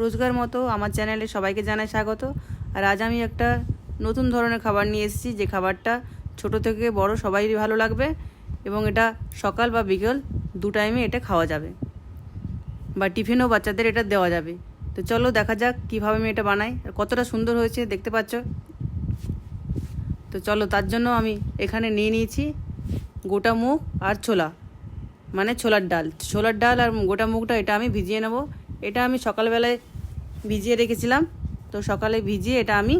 রোজগার মতো আমার চ্যানেলে সবাইকে জানাই স্বাগত। আর আজ আমি একটা নতুন ধরনের খাবার নিয়ে এসেছি, যে খাবারটা ছোট থেকে বড় সবাইরই ভালো লাগবে এবং এটা সকাল বা বিকেল দু টাইমে এটা খাওয়া যাবে বা টিফিনও বাচ্চাদের এটা দেওয়া যাবে। তো চলো দেখা যাক কীভাবে আমি এটা বানাই আর কতটা সুন্দর হয়েছে, দেখতে পাচ্ছ? তো চলো তার জন্য আমি এখানে নিয়ে নিয়েছি গোটা মুগ আর ছোলা মানে ছোলার ডাল। ছোলার ডাল আর গোটা মুগটা এটা আমি ভিজিয়ে নেব। এটা আমি সকালবেলায় ভিজিয়ে রেখেছিলাম। তো সকালে ভিজিয়ে এটা আমি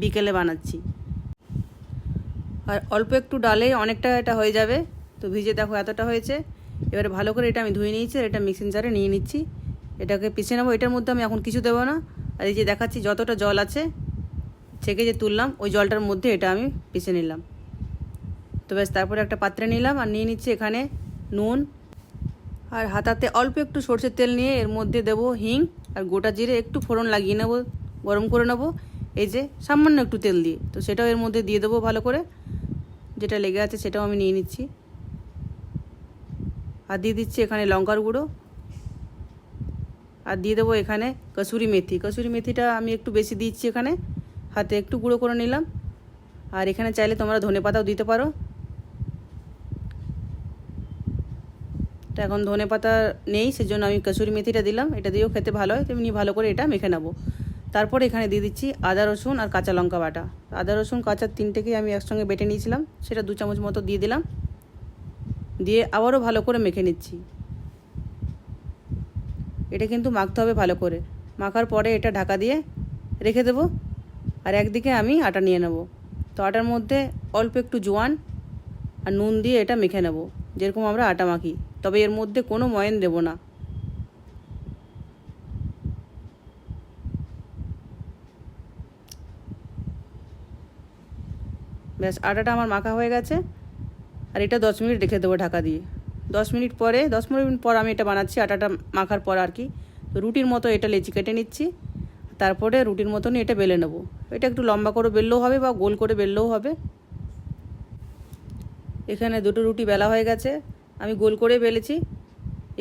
বিকেলে বানাচ্ছি। আর অল্প একটু ডালে অনেকটা এটা হয়ে যাবে। তো ভিজে দেখো এতটা হয়েছে। এবারে ভালো করে এটা আমি ধুয়ে নিয়েছি আর এটা মিক্সিং জারে নিয়ে নিচ্ছি। এটাকে পিষে নেব। এটার মধ্যে আমি এখন কিছু দেবো না। আর এই যে দেখাচ্ছি যতটা জল আছে, ছেঁকে যে তুললাম, ওই জলটার মধ্যে এটা আমি পিষে নিলাম। তো ব্যাস, তারপরে একটা পাত্রে নিলাম আর নিয়ে নিচ্ছি এখানে নুন আর হাতাতে অল্প একটু সর্ষের তেল নিয়ে এর মধ্যে দেব হিং আর গোটা জিরে একটু ফোড়ন লাগিয়ে নেব, গরম করে নেব। এই যে সামান্য একটু তেল দিয়ে, তো সেটাও এর মধ্যে দিয়ে দেবো ভালো করে। যেটা লেগে আছে সেটাও আমি নিয়ে নিচ্ছি। আর দিয়ে দিচ্ছি এখানে লঙ্কার গুঁড়ো। আর দিয়ে দেবো এখানে কসুরি মেথি। কসুরি মেথিটা আমি একটু বেশি দিচ্ছি এখানে। হাতে একটু গুঁড়ো করে নিলাম। আর এখানে চাইলে তোমরা ধনে পাতাও দিতে পারো। তো এখন ধনে পাতা নেই, সেজন্য আমি কসুরি মেথিটা দিলাম। এটা দিয়েও খেতে ভালো হয়, তেমনি ভালো করে এটা মেখে নেব। তারপর এখানে দিয়ে দিচ্ছি আদা, রসুন আর কাঁচা লঙ্কা বাটা। আদা, রসুন, কাঁচা তিনটেকেই আমি একসঙ্গে বেটে নিয়েছিলাম, সেটা দু চামচ মতো দিয়ে দিলাম। দিয়ে আবারও ভালো করে মেখে নিচ্ছি। এটা কিন্তু মাখতে হবে ভালো করে। মাখার পরে এটা ঢাকা দিয়ে রেখে দেবো, আর একদিকে আমি আটা নিয়ে নেব। তো আটার মধ্যে অল্প একটু জোয়ান আর নুন দিয়ে এটা মেখে নেব। যেরকম আমরা আটা মাখি, তবে এর মধ্যে কোনো ময়ন দেব না। ব্যাস, আটাটা আমার মাখা হয়ে গেছে, আর এটা দশ মিনিট রেখে দেবো ঢাকা দিয়ে। দশ মিনিট পরে, দশ মিনিট পর আমি এটা বানাচ্ছি আটাটা মাখার পর আর কি। রুটির মতো এটা লেচি কেটে নিচ্ছি, তারপরে রুটির মতনই এটা বেলে নেব। এটা একটু লম্বা করে বেললেও হবে বা গোল করে বেললেও হবে। এখানে দুটো রুটি বেলা হয়ে গেছে। আমি গোল করে বেলেছি।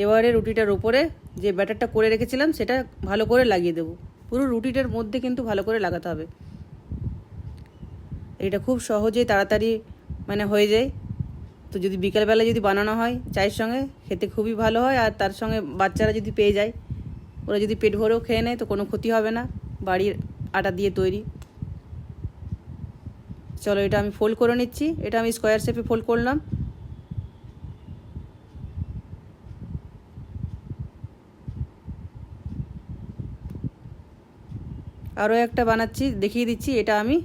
এবারে রুটিটার ওপরে যে ব্যাটারটা করে রেখেছিলাম, সেটা ভালো করে লাগিয়ে দেবো। পুরো রুটিটার মধ্যে কিন্তু ভালো করে লাগাতে হবে। এটা খুব সহজেই তাড়াতাড়ি মানে হয়ে যায়। তো যদি বিকেলবেলা যদি বানানো হয় চায়ের সঙ্গে, খেতে খুবই ভালো হয়। আর তার সঙ্গে বাচ্চারা যদি পেয়ে যায়, ওরা যদি পেট ভরেও খেয়ে নেয়, তো কোনো ক্ষতি হবে না। বাড়ির আটা দিয়ে তৈরি। চলো এটা আমি ফোল্ড করে নিচ্ছি। এটা আমি স্কোয়ার শেপে ফোল্ড করলাম। আরও একটা বানাচ্ছি, দেখিয়ে দিচ্ছি, এটা আমি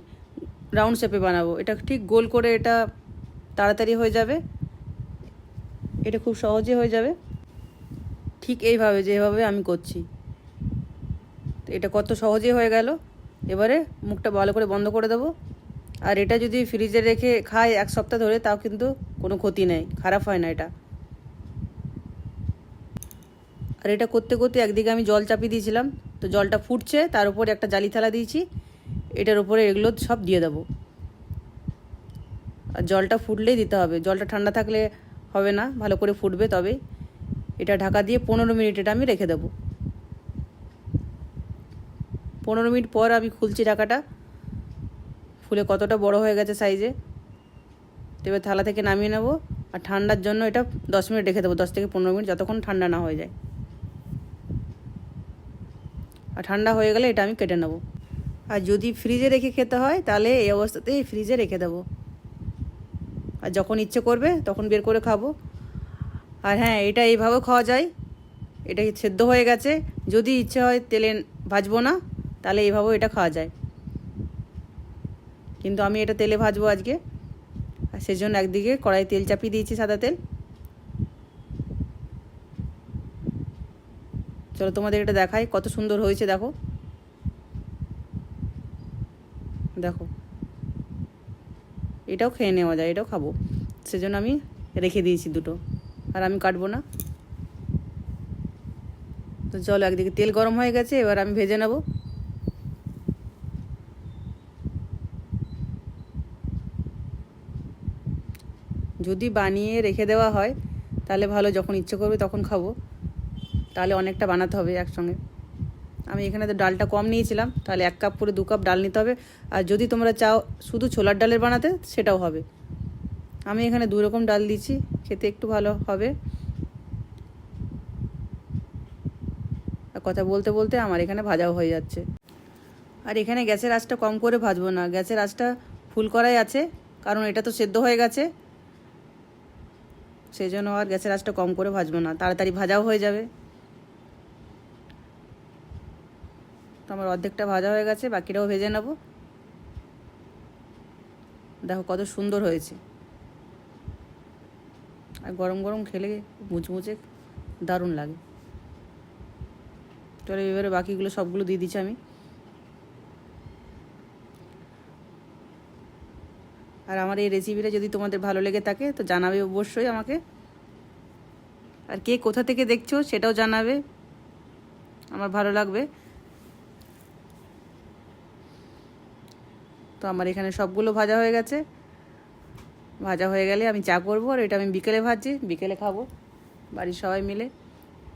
রাউন্ড শেপে বানাবো। এটা ঠিক গোল করে এটা তাড়াতাড়ি হয়ে যাবে। এটা খুব সহজে হয়ে যাবে। ঠিক এইভাবে, যেভাবে আমি করছি। তো এটা কত সহজে হয়ে গেল। এবারে মুখটা ভালো করে বন্ধ করে দেবো। আর এটা যদি ফ্রিজে রেখে খায় এক সপ্তাহ ধরে, তাও কিন্তু কোনো ক্ষতি নেই। খারাপ হয় না এটা। আর এটা করতে করতে একদিকে আমি জল চাপিয়ে দিয়েছিলাম, তো জলটা ফুটছে, তার উপরে একটা জালি থালা দিয়েছি। এটার উপরে এগুলো সব দিয়ে দেবো। আর জলটা ফুটলেই দিতে হবে। জলটা ঠান্ডা থাকলে হবে না, ভালো করে ফুটবে তবে এটা ঢাকা দিয়ে পনেরো মিনিট এটা আমি রেখে দেবো। পনেরো মিনিট পর আমি খুলছি ঢাকাটা। ফুলে কতটা বড় হয়ে গেছে সাইজে এবার থালা থেকে নামিয়ে নেব আর ঠান্ডার জন্য এটা দশ মিনিট রেখে দেবো, দশ থেকে পনেরো মিনিট যতক্ষণ ঠান্ডা না হয়ে যায়। আর ঠান্ডা হয়ে গেলে এটা আমি কেটে নেব। আর যদি ফ্রিজে রেখে খেতে হয়, তাহলে এই অবস্থাতেই ফ্রিজে রেখে দেবো। আর যখন ইচ্ছে করবে, তখন বের করে খাব। আর হ্যাঁ এটা এইভাবেও খাওয়া যায়। এটা সেদ্ধ হয়ে গেছে। যদি ইচ্ছে হয় তেলে ভাজবো না, তাহলে এইভাবেও এটা খাওয়া যায়। কিন্তু আমি এটা তেলে ভাজবো আজকে। আর সেজন্য একদিকে কড়াই তেল চাপিয়ে দিয়েছি সাদা তেল। চলো তোমাদের এটা দেখাই, কত সুন্দর হয়েছে দেখো। দেখো। এটাও খেয়ে নেওয়া যায়, এটাও খাব। সেজন্য আমি রেখে দিয়েছি দুটো। আর আমি কাটবো না। তো চলো একদিকে তেল গরম হয়ে গেছে, এবার আমি ভেজে নেব। যদি বানিয়ে রেখে দেওয়া হয়, তাহলে ভালো, যখন ইচ্ছে করবে তখন খাব। তাহলে অনেকটা বানাতে হবে একসঙ্গে। আমি এখানে তো ডালটা কম নিয়েছিলাম, তাহলে এক কাপ করে দু কাপ ডাল নিতে হবে। আর যদি তোমরা চাও শুধু ছোলার ডালের বানাতে, সেটাও হবে। আমি এখানে দু রকম ডাল দিচ্ছি খেতে একটু ভালো হবে। আর কথা বলতে বলতে আমার এখানে ভাজাও হয়ে যাচ্ছে। আর এখানে গ্যাসের আঁচটা কম করে ভাজবো না। গ্যাসের আঁচটা ফুল করাই আছে, কারণ এটা তো সেদ্ধ হয়ে গেছে। সেই জন্য আর গ্যাসের আঁচটা কম করে ভাজবো না। তাড়াতাড়ি ভাজাও হয়ে যাবে। তো আমার অর্ধেকটা ভাজা হয়ে গেছে, বাকিটাও ভেজে নেব। দেখো কত সুন্দর হয়েছে। আর গরম গরম খেলে মুচমুচে দারুণ লাগে। চলো এবারে বাকিগুলো সবগুলো দিয়ে দিচ্ছি আমি। আর আমার এই রেসিপিটা যদি তোমাদের ভালো লেগে থাকে, তো জানাবে অবশ্যই আমাকে। আর কে কোথা থেকে দেখছ সেটাও জানাবে। আমার ভালো লাগবে। তো আমার এখানে সবগুলো ভাজা হয়ে গেছে। ভাজা হয়ে গেলে আমি চা করব, আর এটা আমি বিকেলে ভাজছি। বিকেলে খাব, বাড়ির সবাই মিলে।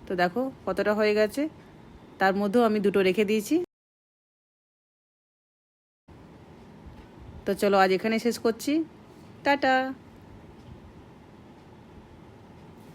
তো দেখো কতটা হয়ে গেছে। তার মধ্যেও আমি দুটো রেখে দিয়েছি। তো চলো আজ এখানে শেষ করছি। টাটা।